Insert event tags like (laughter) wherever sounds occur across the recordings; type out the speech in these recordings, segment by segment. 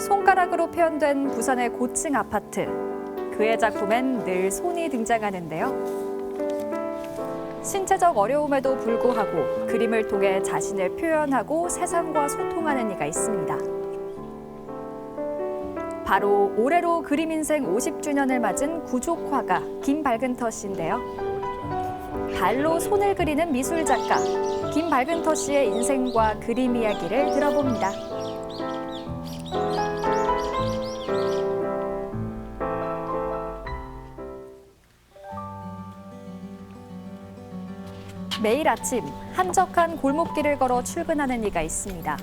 손가락으로 표현된 부산의 고층 아파트. 그의 작품엔 늘 손이 등장하는데요. 신체적 어려움에도 불구하고 그림을 통해 자신을 표현하고 세상과 소통하는 이가 있습니다. 바로 올해로 그림 인생 50주년을 맞은 구족 화가 김발근터 씨인데요. 발로 손을 그리는 미술 작가 김발근터 씨의 인생과 그림 이야기를 들어봅니다. 매일 아침 한적한 골목길을 걸어 출근하는 이가 있습니다.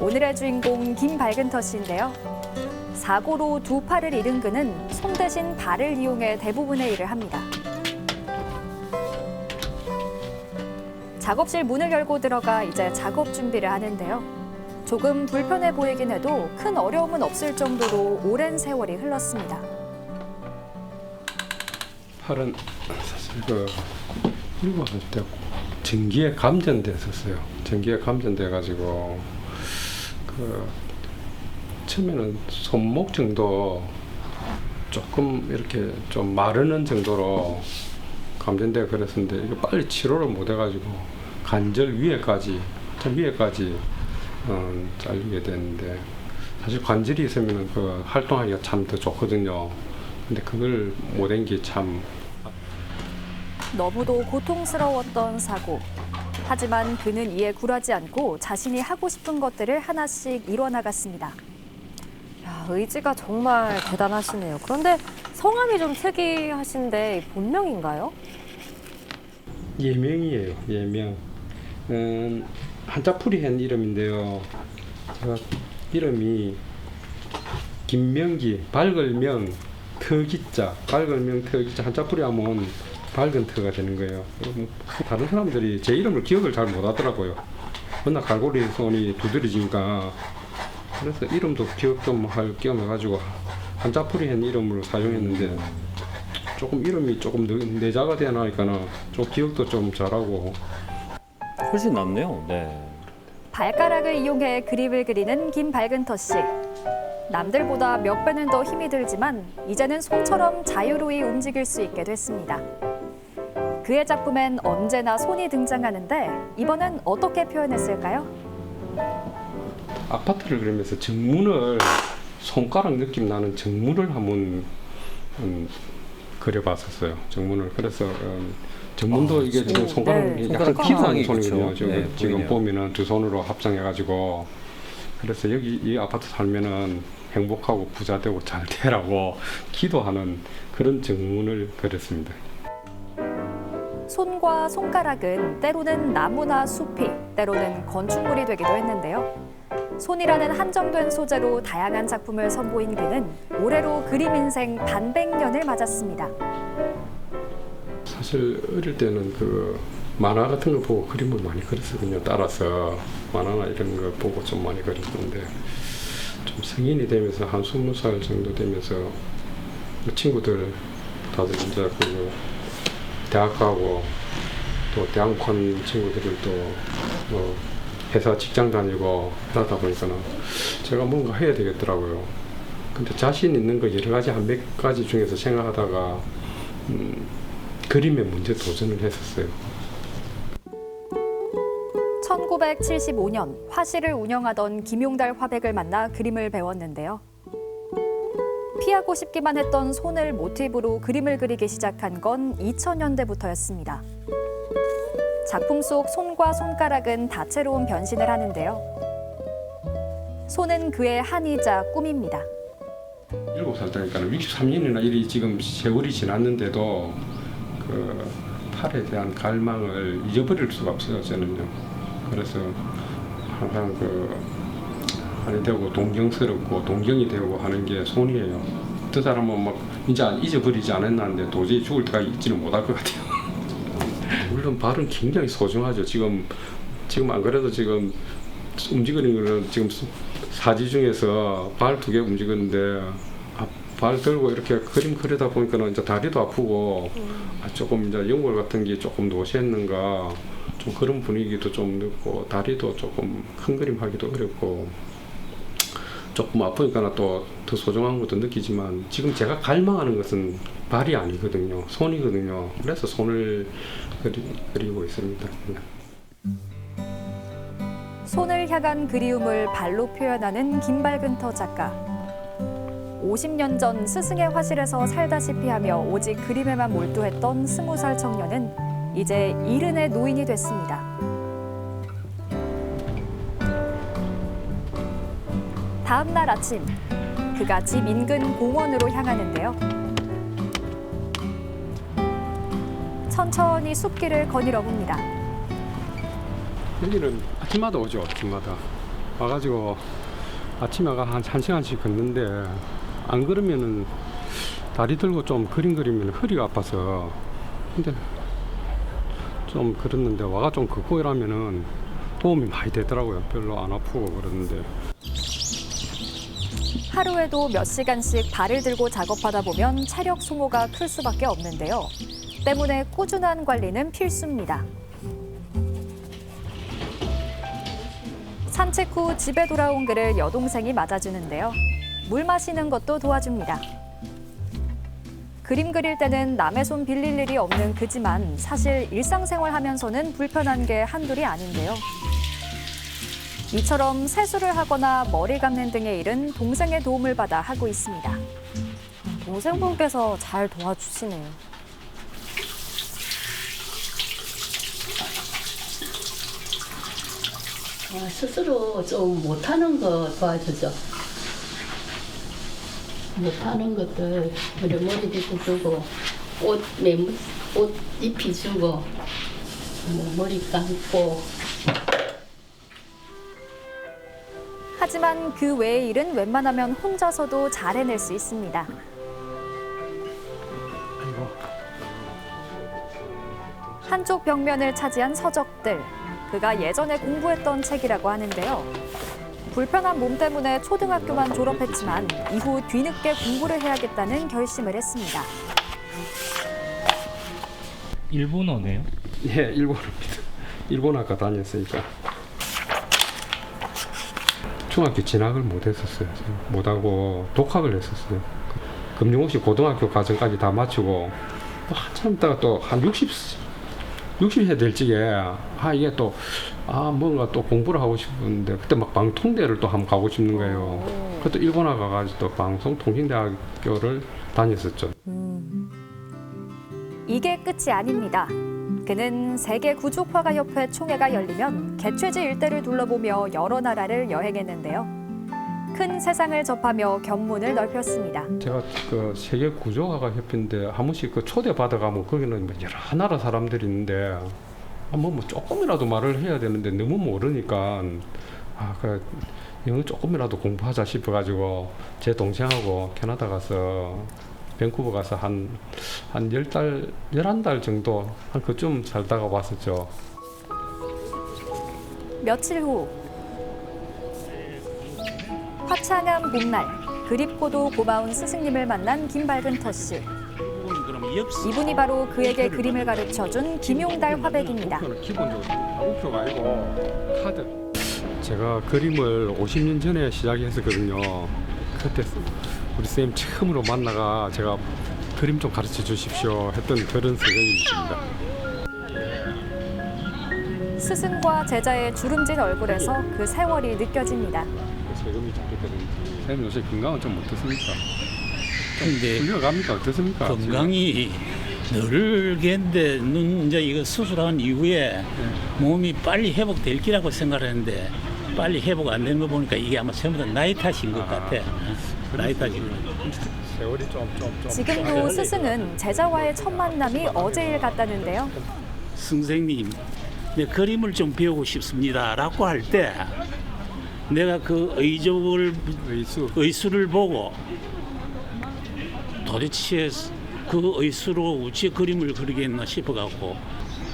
오늘의 주인공 김발근터 씨인데요. 사고로 두 팔을 잃은 그는 손 대신 발을 이용해 대부분의 일을 합니다. 작업실 문을 열고 들어가 이제 작업 준비를 하는데요. 조금 불편해 보이긴 해도 큰 어려움은 없을 정도로 오랜 세월이 흘렀습니다. 팔은 사실 그 일곱살 때 전기에 감전됐었어요. 전기에 감전돼 가지고 그 처음에는 손목 정도 조금 이렇게 좀 마르는 정도로 감전돼 그랬었는데 이거 빨리 치료를 못 해가지고 관절 위에까지 저 위에까지 어, 잘리게 됐는데 사실 관절이 있으면 그 활동하기가 참 더 좋거든요. 근데 그걸 못한 게참 너무도 고통스러웠던 사고. 하지만 그는 이에 굴하지 않고 자신이 하고 싶은 것들을 하나씩 이뤄나갔습니다. 야, 의지가 정말 대단하시네요. 그런데 성함이 좀 특이하신데 본명인가요? 예명이에요. 예명. 음, 한자풀이 한 이름인데요. 제가 이름이 김명기 밝을 명 터기자 밝을 명 터기자 한자풀이 하면 밝은 터가 되는 거예요. 그럼 다른 사람들이 제 이름을 기억을 잘 못하더라고요. 맨날 갈고리 손이 두드러지니까 그래서 이름도 기억 좀 할 겸 해가지고 한자풀이 한 이름으로 사용했는데 조금 이름이 조금 내- 내자가 되어 나니까는 좀 기억도 좀 잘하고 훨씬 낫네요. 네. 발가락을 이용해 그림을 그리는 김발근터 씨. 남들보다 몇 배는 더 힘이 들지만 이제는 손처럼 자유로이 움직일 수 있게 됐습니다. 그의 작품엔 언제나 손이 등장하는데 이번엔 어떻게 표현했을까요? 아파트를 그리면서 정문을 손가락 느낌 나는 정문을 한번 음, 그려봤었어요. 정문을 그래서 음, 정문도 아, 이게 지금 네, 손가락이 약간 손가락 기도하는 형상이 손이거든요. 지금, 네, 지금. 보면은 두 손으로 합성해가지고 그래서 여기 이 아파트 살면은 행복하고 부자 되고 잘 되라고 (laughs) 기도하는 그런 정문을 그렸습니다. 손과 손가락은 때로는 나무나 숲이, 때로는 건축물이 되기도 했는데요. 손이라는 한정된 소재로 다양한 작품을 선보인 그는 올해로 그림 인생 반백년을 맞았습니다. 사실 어릴 때는 그 만화 같은 거 보고 그림을 많이 그렸거든요. 따라서 만화나 이런 거 보고 좀 많이 그렸는데 좀 성인이 되면서 한 스무 살 정도 되면서 그 친구들 다들 이제 그 대학 가고 또 대학원 친구들도 뭐 회사 직장 다니고 그러다 보니까는 제가 뭔가 해야 되겠더라고요. 근데 자신 있는 거 여러 가지 한 몇 가지 중에서 생각하다가 음, 그림에 먼저 도전을 했었어요. 1975년 화실을 운영하던 김용달 화백을 만나 그림을 배웠는데요. 피하고 싶기만 했던 손을 모티브로 그림을 그리기 시작한 건 2000년대부터였습니다. 작품 속 손과 손가락은 다채로운 변신을 하는데요. 손은 그의 한이자 꿈입니다. 일곱 살 때니까 63년이나 일이 지금 세월이 지났는데도 그 팔에 대한 갈망을 잊어버릴 수가 없어요 저는요. 그래서 항상 그 한이 되고 동경스럽고 동경이 되고 하는 게 손이에요. 그 사람은 막 이제 잊어버리지 않았는데 도저히 죽을 때까지 잊지는 못할 것 같아요. (laughs) 물론 발은 굉장히 소중하죠. 지금 지금 안 그래도 지금 움직이는 거는 지금 사지 중에서 발 두 개 움직이는데 아, 발 들고 이렇게 그림 그리다 보니까는 이제 다리도 아프고 아, 조금 이제 연골 같은 게 조금 노쇠했는가 좀 그런 분위기도 좀 늦고 다리도 조금 큰 그림 하기도 어렵고 조금 아프니까 또 더 소중한 것도 느끼지만 지금 제가 갈망하는 것은 발이 아니거든요. 손이거든요. 그래서 손을 그리, 그리고 있습니다. 손을 향한 그리움을 발로 표현하는 김발근터 작가. 50년 전 스승의 화실에서 살다시피 하며 오직 그림에만 몰두했던 스무 살 청년은 이제 이른의 노인이 됐습니다. 다음 날 아침, 그가 집 인근 공원으로 향하는데요. 천천히 숲길을 거닐어 봅니다. 여기는 아침마다 오죠. 아침마다 와가지고 아침에 가 한, 한 시간씩 걷는데 안 그러면은 다리 들고 좀 그림 그리면 허리가 아파서 근데 좀 그랬는데 와가 좀 걷고 이러면은 도움이 많이 되더라고요. 별로 안 아프고 그러는데 하루에도 몇 시간씩 발을 들고 작업하다 보면 체력 소모가 클 수밖에 없는데요. 때문에 꾸준한 관리는 필수입니다. 산책 후 집에 돌아온 그를 여동생이 맞아주는데요. 물 마시는 것도 도와줍니다. 그림 그릴 때는 남의 손 빌릴 일이 없는 그지만 사실 일상생활 하면서는 불편한 게 한둘이 아닌데요. 이처럼 세수를 하거나 머리 감는 등의 일은 동생의 도움을 받아 하고 있습니다. 동생분께서 잘 도와주시네요. 어, 스스로 좀 못하는 거 도와주죠. 못하는 것들 우리 머리 빗고 주고 옷 매무 옷 입히 주고 뭐 머리 감고 하지만 그 외의 일은 웬만하면 혼자서도 잘 해낼 수 있습니다. 한쪽 벽면을 차지한 서적들. 그가 예전에 공부했던 책이라고 하는데요. 불편한 몸 때문에 초등학교만 졸업했지만 이후 뒤늦게 공부를 해야겠다는 결심을 했습니다. 일본어네요. 예, 일본어입니다. 일본 학과 다녔으니까 중학교 진학을 못했었어요. 못하고 독학을 했었어요. 금융고시 고등학교 과정까지 다 마치고 또 한참 있다가 또 한 60, 60세 될 적에 아 이게 또 아 뭔가 또 공부를 하고 싶은데 그때 막 방통대를 또 한번 가고 싶는 거예요. 그때 일본화 가가지고 또 방송통신대학교를 다녔었죠. 이게 끝이 아닙니다. 그는 세계 구족화가 협회 총회가 열리면 개최지 일대를 둘러보며 여러 나라를 여행했는데요. 큰 세상을 접하며 견문을 넓혔습니다. 제가 그 세계 구조화가 협회인데 한 번씩 그 초대 받아가면 거기는 뭐 여러 나라 사람들이 있는데 한번 뭐 조금이라도 말을 해야 되는데 너무 모르니까 아 그래 영어 조금이라도 공부하자 싶어가지고 제 동생하고 캐나다 가서 밴쿠버 가서 한한 열달 열한 달 정도 한 그쯤 살다가 왔었죠. 며칠 후 화창한 봄날 그립고도 고마운 스승님을 만난 김발근 터 씨. 이분이 바로 그에게 그림을 가르쳐준 김용달 화백입니다. 카드. 제가 그림을 50년 전에 시작했었거든요. 그때 우리 쌤 처음으로 만나가 제가 그림 좀 가르쳐 주십시오 했던 그런 선생님이십니다. 스승과 제자의 주름진 얼굴에서 그 세월이 느껴집니다. 세금이 작게 되는지. 쌤 요새 건강은 좀 어떻습니까? 근데 풀려갑니까? 어떻습니까? 건강이 늘겠는데 눈 이제 이거 수술한 이후에 몸이 빨리 회복될 기라고 생각했는데 빨리 회복 안 되는 거 보니까 이게 아마 전부 다 나이 탓인 것 같아. 나이 탓인 것 같아. 세월이 좀 좀 좀. 지금도 스승은 제자와의 첫 만남이 어제일 같다는데요. 선생님, 내 그림을 좀 배우고 싶습니다라고 할 때 내가 그 의족을 의수. 의수를 보고 도대체 그 의수로 어찌 그림을 그리겠나 싶어갖고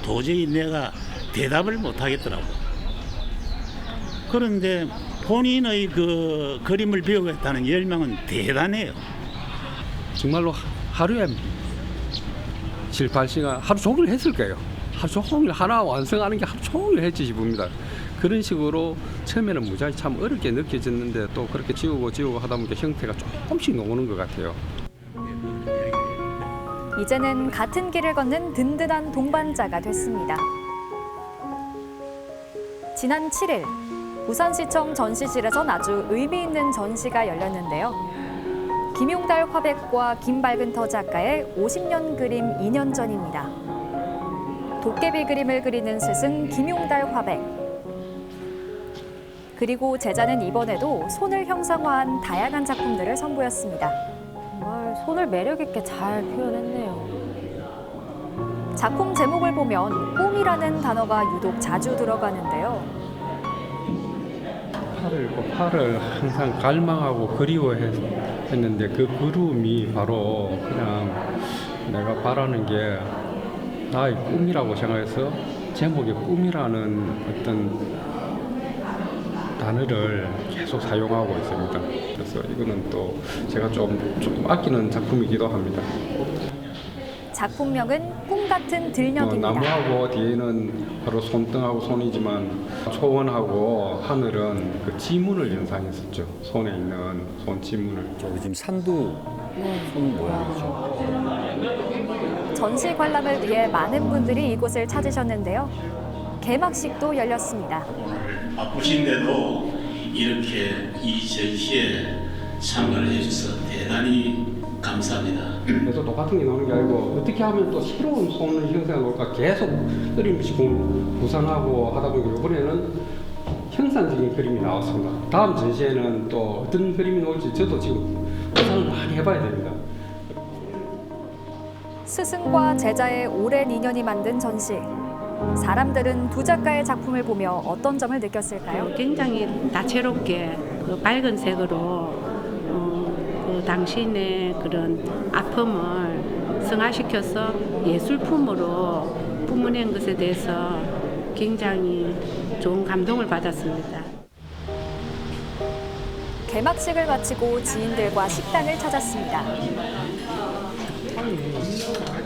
도저히 내가 대답을 못 하겠더라고. 그런데 본인의 그 그림을 배우겠다는 열망은 대단해요. 정말로 하- 하루에 7, 8시간 하루 종일 했을 거예요. 하루 종일 하나 완성하는 게 하루 종일 했지 싶습니다. 그런 식으로 처음에는 무지하게 참 어렵게 느껴졌는데 또 그렇게 지우고 지우고 하다 보니까 형태가 조금씩 나오는 것 같아요. 이제는 같은 길을 걷는 든든한 동반자가 됐습니다. 지난 7일 부산시청 전시실에선 아주 의미 있는 전시가 열렸는데요. 김용달 화백과 김발근터 작가의 50년 그림 2년 전입니다. 도깨비 그림을 그리는 스승 김용달 화백. 그리고 제자는 이번에도 손을 형상화한 다양한 작품들을 선보였습니다. 정말 손을 매력 있게 잘 표현했네요. 작품 제목을 보면 꿈이라는 단어가 유독 자주 들어가는데요. 팔을 그 팔을 항상 갈망하고 그리워했는데 그 그림이 바로 그냥 내가 바라는 게 나의 꿈이라고 생각해서 제목에 꿈이라는 어떤 단어를 계속 사용하고 있습니다. 그래서 이거는 또 제가 좀, 좀 아끼는 작품이기도 합니다. 작품명은 꿈 같은 어, 들녘입니다. 나무하고 뒤에는 바로 손등하고 손이지만 초원하고 하늘은 그 지문을 연상했었죠. 손에 있는 손 지문을. 저기 지금 산도 손 모양이죠. 전시 관람을 위해 많은 분들이 이곳을 찾으셨는데요. 개막식도 열렸습니다. 바쁘신데도 이렇게 이 전시에 참가를 해주셔서 대단히 감사합니다. 그래서 똑같은 게 나오는 게 아니고 어떻게 하면 또 새로운 손을 형성해 놓을까 계속 끊임없이 구- 구상하고 하다 보니까 이번에는 형상적인 그림이 나왔습니다. 다음 전시에는 또 어떤 그림이 나올지 저도 지금 구상을 많이 해봐야 됩니다. 스승과 제자의 오랜 인연이 만든 전시. 사람들은 두 작가의 작품을 보며 어떤 점을 느꼈을까요? 굉장히 다채롭게 그 밝은 색으로 어, 그 당신의 그런 아픔을 승화시켜서 예술품으로 뿜어낸 것에 대해서 굉장히 좋은 감동을 받았습니다. 개막식을 마치고 지인들과 식당을 찾았습니다.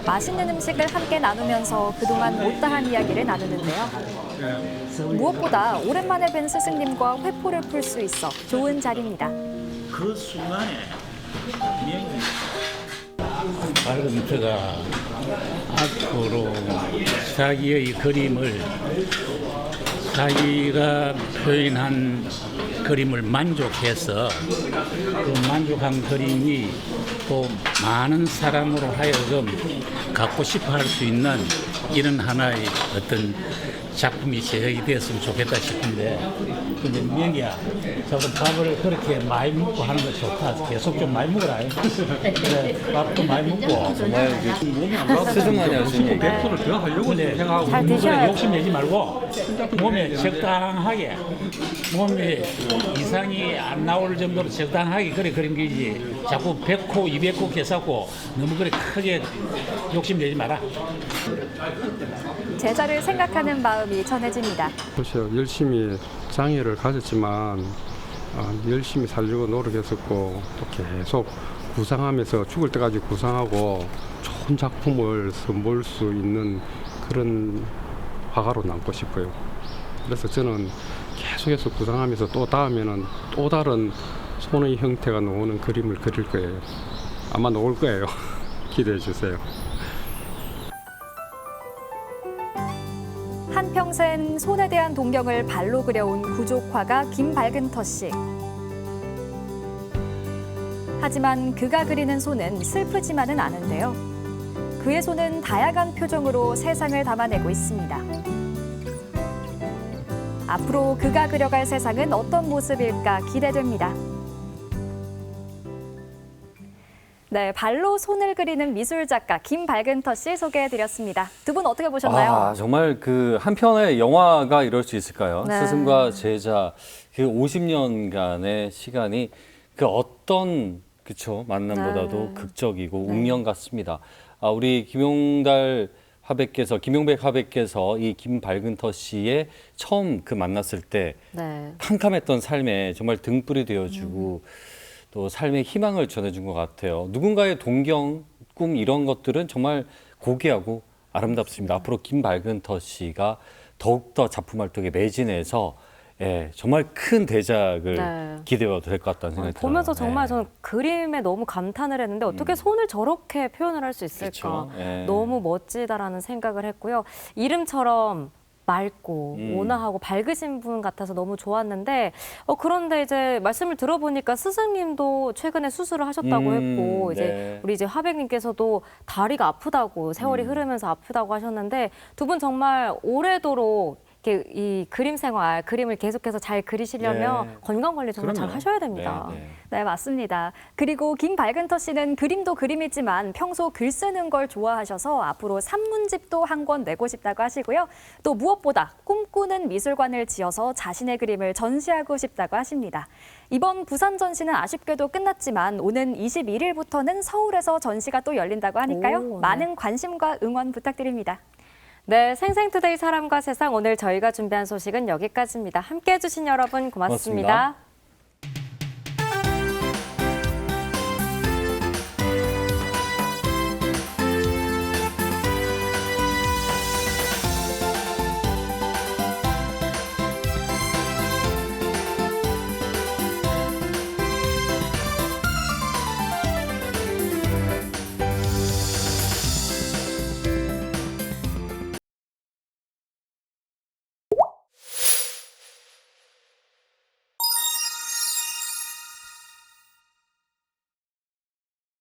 맛있는 음식을 함께 나누면서 그동안 못다한 이야기를 나누는데요. 무엇보다 오랜만에 뵌 스승님과 회포를 풀 수 있어 좋은 자리입니다. 그 순간에 발금터가 앞으로 자기의 그림을 자기가 표현한 그림을 만족해서 그 만족한 그림이 또 많은 사람으로 하여금 갖고 싶어 할 수 있는 이런 하나의 어떤 작품이 제작이 되었으면 좋겠다 싶은데 근데 명이야 저도 밥을 그렇게 많이 먹고 하는 거 좋다. 계속 좀 많이 먹어라. 그래 밥도 많이 먹고. 정말 그 스승만이 하시는 얘기. 백수를 더 하려고 생각하고 잘 그래, 드셔야지. 욕심 내지 말고 몸에 적당하게 몸에 이상이 안 나올 정도로 적당하게 그래 그런 게지 자꾸 100호 200호 개사고 너무 그래 크게 욕심 내지 마라 제자를 생각하는 마음이 전해집니다. 보세요. 열심히 장애를 가졌지만 아, 열심히 살려고 노력했었고 또 계속 구상하면서 죽을 때까지 구상하고 좋은 작품을 선보일 수 있는 그런 화가로 남고 싶어요. 그래서 저는 계속해서 구상하면서 또 다음에는 또 다른 손의 형태가 나오는 그림을 그릴 거예요. 아마 나올 거예요. (laughs) 기대해 주세요. 한평생 손에 대한 동경을 발로 그려온 구족화가 김발근터 씨. 하지만 그가 그리는 손은 슬프지만은 않은데요. 그의 손은 다양한 표정으로 세상을 담아내고 있습니다. 앞으로 그가 그려갈 세상은 어떤 모습일까 기대됩니다. 네, 발로 손을 그리는 미술 작가 김발근터 씨 소개해드렸습니다. 두 분 어떻게 보셨나요? 아, 정말 그 한편의 영화가 이럴 수 있을까요? 네. 스승과 제자 그 50년간의 시간이 그 어떤 그쵸 만남보다도 네. 극적이고 운명 같습니다. 아, 우리 김용달 화백께서 김용백 화백께서 이 김발근터 씨의 처음 그 만났을 때 네. 캄캄했던 삶에 정말 등불이 되어주고 또 삶의 희망을 전해준 것 같아요. 누군가의 동경, 꿈 이런 것들은 정말 고귀하고 아름답습니다. 앞으로 김발근 터 씨가 더욱더 작품 활동에 매진해서 예, 정말 큰 대작을 네. 기대해도 될 것 같다는 생각이 들어요. 보면서 정말 예. 저는 그림에 너무 감탄을 했는데 어떻게 손을 저렇게 표현을 할 수 있을까? 그렇죠. 예. 너무 멋지다라는 생각을 했고요. 이름처럼 맑고 음. 온화하고 밝으신 분 같아서 너무 좋았는데 어 그런데 이제 말씀을 들어보니까 스승님도 최근에 수술을 하셨다고 음, 했고 이제 네. 우리 이제 화백님께서도 다리가 아프다고 세월이 음. 흐르면서 아프다고 하셨는데 두 분 정말 오래도록 이렇게 이 그림 생활 그림을 계속해서 잘 그리시려면 네. 건강 관리 정말 잘 그럼요. 하셔야 됩니다. 네, 네. 네, 맞습니다. 그리고 김발근터 씨는 그림도 그림이지만 평소 글 쓰는 걸 좋아하셔서 앞으로 산문집도 한 권 내고 싶다고 하시고요. 또 무엇보다 꿈꾸는 미술관을 지어서 자신의 그림을 전시하고 싶다고 하십니다. 이번 부산 전시는 아쉽게도 끝났지만 오는 21일부터는 서울에서 전시가 또 열린다고 하니까요. 오, 네. 많은 관심과 응원 부탁드립니다. 네, 생생투데이 사람과 세상 오늘 저희가 준비한 소식은 여기까지입니다. 함께해 주신 여러분 고맙습니다. 고맙습니다.